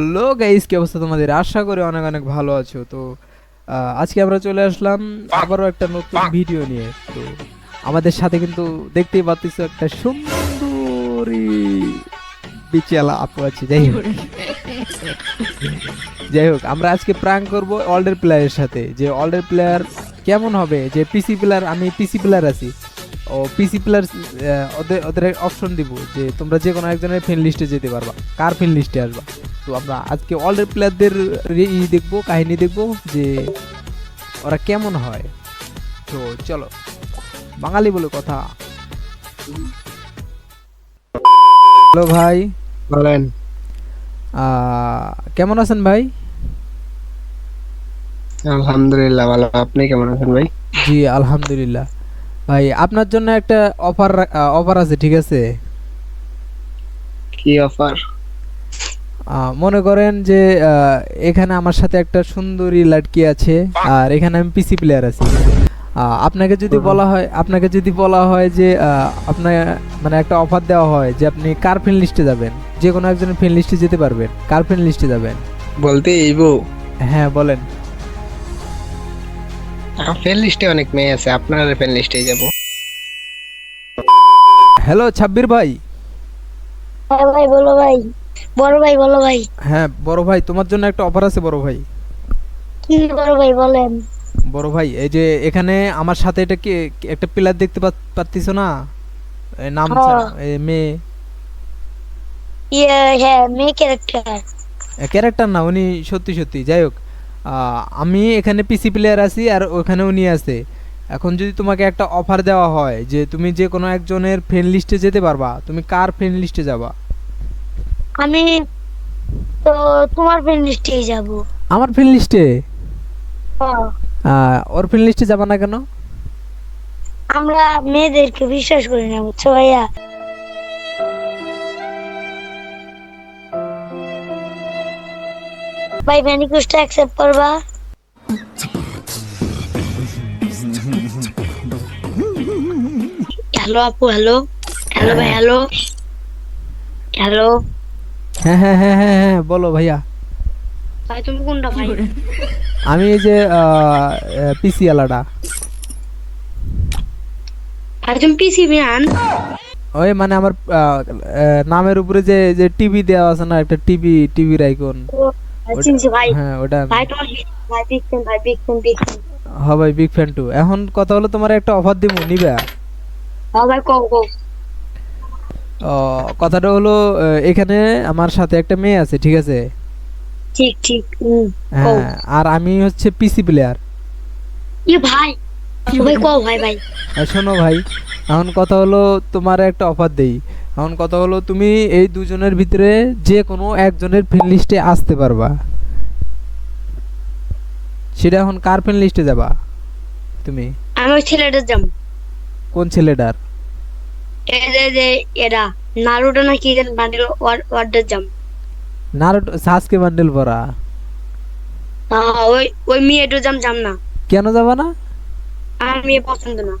Hello guys কি অবস্থা তোমাদের? আশা করি অনেক অনেক ভালো আছো। তো আজকে আমরা চলে আসলাম আবারও একটা নতুন ভিডিও নিয়ে। তো, আমাদের সাথে কিন্তু দেখতেই পাচ্ছ একটা সুন্দরী বিচিয়ালা আপু আছে। যাই হোক। যাই হোক, আমরা আজকে প্রাঙ্ক করব অলডের প্লেয়ারের সাথে। যে অলডের প্লেয়ার কেমন হবে? যে পিসি প্লেয়ার আমি পিসি প্লেয়ার আছি। ও পিসি প্লেয়ার ওদের ওদের অপশন দিব যে তোমরা যে কোনো একজনের ফ্রেন্ড লিস্টে যেতে পারবা। কার ফ্রেন্ড লিস্টে আসবা? তো আমরা আজকে অলরেড প্লেয়ারদের ই দেখব কাহিনী দেখব যে ওরা কেমন হয়। তো চলো বাঙালি বলে কথা। হ্যালো ভাই। বলেন। কেমন আছেন ভাই? আলহামদুলিল্লাহ ভালো। আপনি কেমন আছেন ভাই? জি আলহামদুলিল্লাহ। ভাই আপনার জন্য একটা অফার অফার আছে ঠিক আছে? কি অফার? মনে করেন যে এখানে আমার সাথে একটা সুন্দরী লাটকি আছে আর এখানে আমি পিসি প্লেয়ার আছি। আপনাকে যদি বলা হয় আপনাকে যদি বলা হয় যে আপনার মানে একটা অফার দেওয়া হয় যে আপনি কার ফ্রেন্ড লিস্টে যাবেন? যে কোনো একজনের ফ্রেন্ড লিস্টে যেতে পারবেন। কার ফ্রেন্ড লিস্টে যাবেন? বলতে এইবো। হ্যাঁ বলেন। ফ্রেন্ড লিস্টে অনেক মেয়ে আছে আপনার ফ্রেন্ড লিস্টে যাব। হ্যালো ছাব্বির ভাই। হ্যাঁ ভাই বলো ভাই। বড় ভাই বলো ভাই। হ্যাঁ বড় ভাই তোমার জন্য একটা অফার আছে বড় ভাই। কি বড় ভাই বলেন। বড় ভাই এই যে এখানে আমার সাথে এটা কি একটা প্লেয়ার দেখতে পাচ্ছিস না? নাম মেয়ে। ইয়ে হ্যাঁ মেয়ে ক্যারেক্টার ক্যারেক্টার না উনি সত্যি সত্যি। যাই হোক আমি এখানে পিসি প্লেয়ার আছি আর ওখানে উনি আছে। এখন যদি তোমাকে একটা অফার দেওয়া হয় যে তুমি যে কোনো একজনের ফ্রেন্ড লিস্টে যেতে পারবা তুমি কার ফ্রেন্ড লিস্টে যাবা? আমি তো তোমার ফ্রেন্ড লিস্টেই যাব। আমার ফ্রেন্ড লিস্টে হ্যাঁ। ওর ফ্রেন্ড লিস্টে যাবা না কেন? আমরা মেয়েদেরকে বিশ্বাস করি না বুঝছ ভাইয়া? ভাই ম্যানিকুইস্টটা অ্যাকসেপ্ট করবা? হ্যালো আপু হ্যালো। হ্যালো ভাই হ্যালো। হ্যালো। হ্যাঁ হ্যাঁ হ্যাঁ হ্যাঁ হ্যাঁ বলো ভাইয়া। ভাই তুমি কোনটা ভাই? আমি এই যে পিসি আলাদা। আর তুমি পিসি ম্যান। ওই মানে আমার নামের উপরে যে যে টিভি দেওয়া আছে না একটা টিভি টিভির আইকন। হ্যাঁ ওটা ভাই তোমার ভাই বিগ ফ্যান ভাই বিগ ফ্যান বিগ ফ্যান হ্যাঁ ভাই বিগ ফ্যান টু এখন কথা হলো তোমার একটা অফার দিব নিবা? হ্যাঁ ভাই কও। কথাটা হলো এখানে আমার সাথে একটা মেয়ে আছে ঠিক আছে? ঠিক ঠিক হ্যাঁ আর আমি হচ্ছে পিসি প্লেয়ার ই ভাই ভাই কও ভাই ভাই। শোনো ভাই এখন কথা হলো তোমার একটা অফার দেই। এখন কথা হলো তুমি এই দুজনের ভিতরে যে কোনো একজনের ফ্রেন্ড লিস্টে আসতে পারবা। সেটা এখন কার ফ্রেন্ড লিস্টে যাবা? তুমি? আমি ওই ছেলেটার যাম কোন ছেলেটার? যে এরা নারুটো না কি যেন বান্ডিল ওয়ার্ডের যাম নারুটো সাসকে বান্ডেল পরা। ওই ওই মেয়েটার যাম যাম না। কেন যাবা না? আমি মেয়ে পছন্দ না।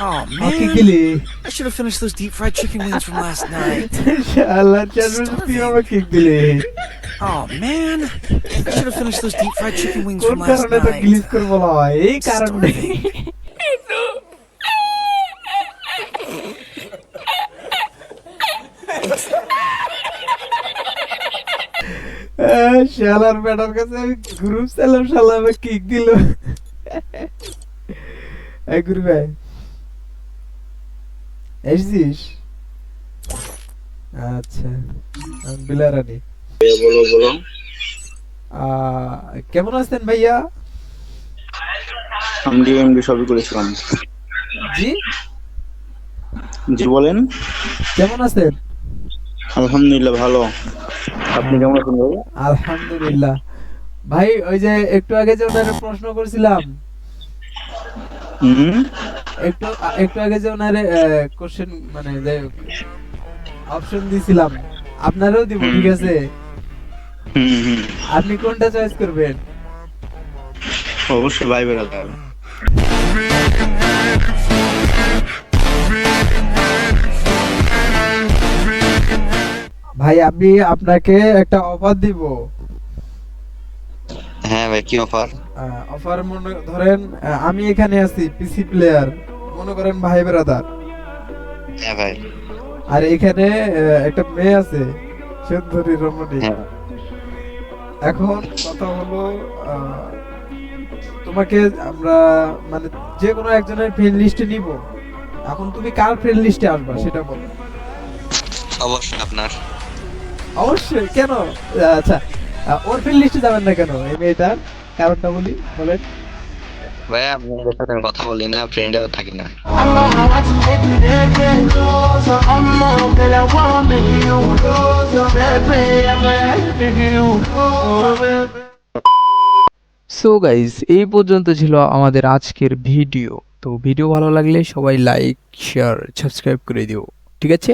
Oh man, I should have finished those deep fried chicken wings from last night. শালা চারজন তুই দিলে Oh man, I should have finished those deep fried chicken wings from last কারণে তো night. গ্লিচ করে বলা হয় এই কারণে শালার ম্যাডার কাছে আমি গ্রুপ চালাম শালা আমার কিক দিল এই গুরু এসছিস আচ্ছা বিলারানি বলো বলো। কেমন আছেন ভাইয়া? আমি ডিএমডি সবই করেছিলাম। জি? জি বলেন। কেমন আছেন? আলহামদুলিল্লাহ ভালো। আপনি কেমন আছেন ভাই আলহামদুলিল্লাহ। ভাই ওই যে একটু আগে যে ওনার প্রশ্ন করছিলাম একটু একটু আগে যে ওনারে কোশ্চেন মানে যে অপশন দিছিলাম আপনারও দিব ঠিক আছে? আপনি কোনটা চয়েস করবেন? অবশ্যই ভাই ভাই আমি আপনাকে একটা অফার দিব। হ্যাঁ ভাই কি অফার অফার মনে ধরেন আমি এখানে আছি পিসি প্লেয়ার মনে করেন ভাই ব্রাদার হ্যাঁ ভাই। আর এখানে একটা মেয়ে আছে সুন্দরী রমণী। হ্যাঁ। এখন কথা হলো তোমাকে আমরা মানে যে কোনো একজনের ফ্রেন্ড লিস্টে নিব। এখন তুমি কার ফ্রেন্ড লিস্টে আসবা সেটা বলো। অবশ্যই আপনার। অবশ্যই কেন? আচ্ছা আহ, ওর ফ্রেন্ড লিস্টে যাবেন না কেন? এই মেয়েটার কারণটা বলি বলেন। ভাই আপনাদের সাথে কথা বলি না ফ্রেন্ডেও থাকি না। সো গাইজ এই পর্যন্ত ছিল আমাদের আজকের ভিডিও তো ভিডিও ভালো লাগলে সবাই লাইক শেয়ার সাবস্ক্রাইব করে দিও। ঠিক আছে?